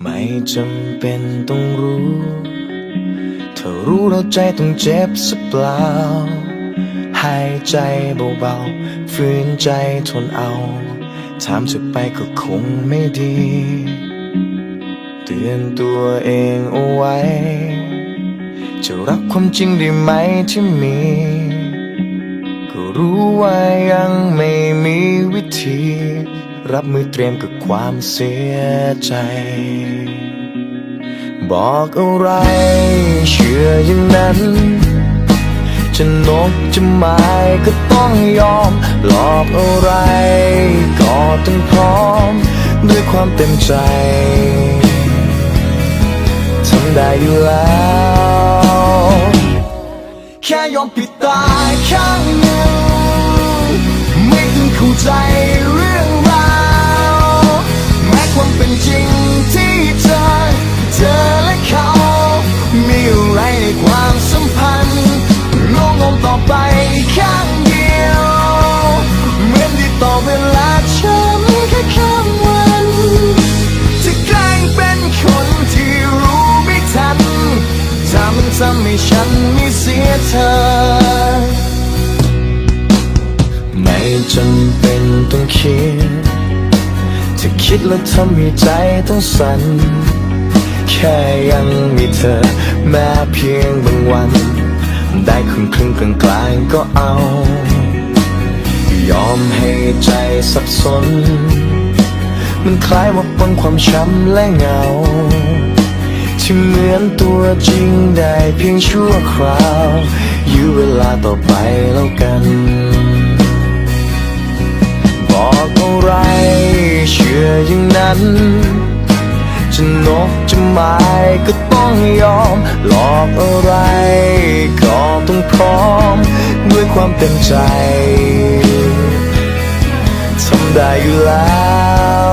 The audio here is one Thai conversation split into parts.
ไม่จำเป็นต้องรู้ถ้ารู้แล้วใจต้องเจ็บสักเปล่า หายใจเบาๆฝืนใจทนเอา ถามจะไปก็คงไม่ดี เตือนตัวเองเอาไว้ จะรับความจริงได้ไหมที่มี ก็รู้ว่ายังไม่มีวิธี รับมือเตรียมกับความเสียใจ บอกอะไร เชื่ออย่างนั้น จะนกจะไม้ก็ต้องยอม หลอกอะไร ก็ต้องพร้อม ด้วยความเต็มใจทำได้อยู่แล้วแค่ยอมปิดตาข้างหนึ่งไม่ต้องเข้าใจ ในความสัมพันธ์งงงๆต่อไปข้างเดียวเหมือนที่ต่อเวลาฉันแค่ข้ามวันจะแกล้งเป็นคนที่รู้ไม่ทันถ้ามันทำให้ฉันไม่เสียเธอ ไม่จำเป็นต้องคิดถ้าคิดแล้วทำให้ใจต้องสั่น ค่ยังมีเธอ แม้เพียงบางวัน ได้ครึ่งครึ่งกลางกลางก็เอา ยอมให้ใจสับสน มันคล้ายว่าปนความช้ำและเหงา ที่เหมือนตัวจริงได้เพียงชั่วคราวยื้อเวลาต่อไปแล้วกัน บอกอะไรเชื่ออย่างนั้น กจะไม้ก็ต้องยอม หลอกอะไรก็ต้องพร้อม ด้วยความเต็มใจทำได้อยู่แล้ว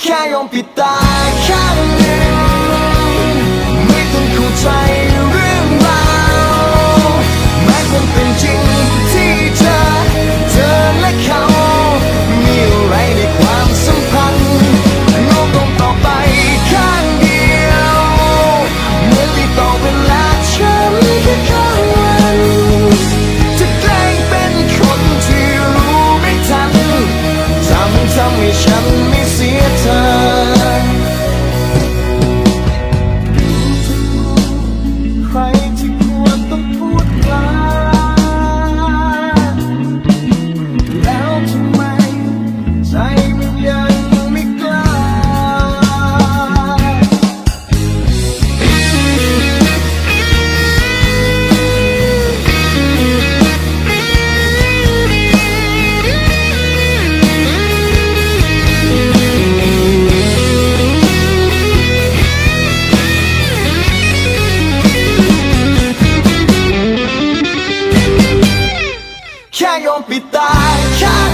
แค่ยอมปิดตา ปิด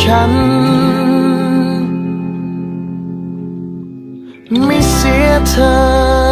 ฉัน ไม่เสียเธอ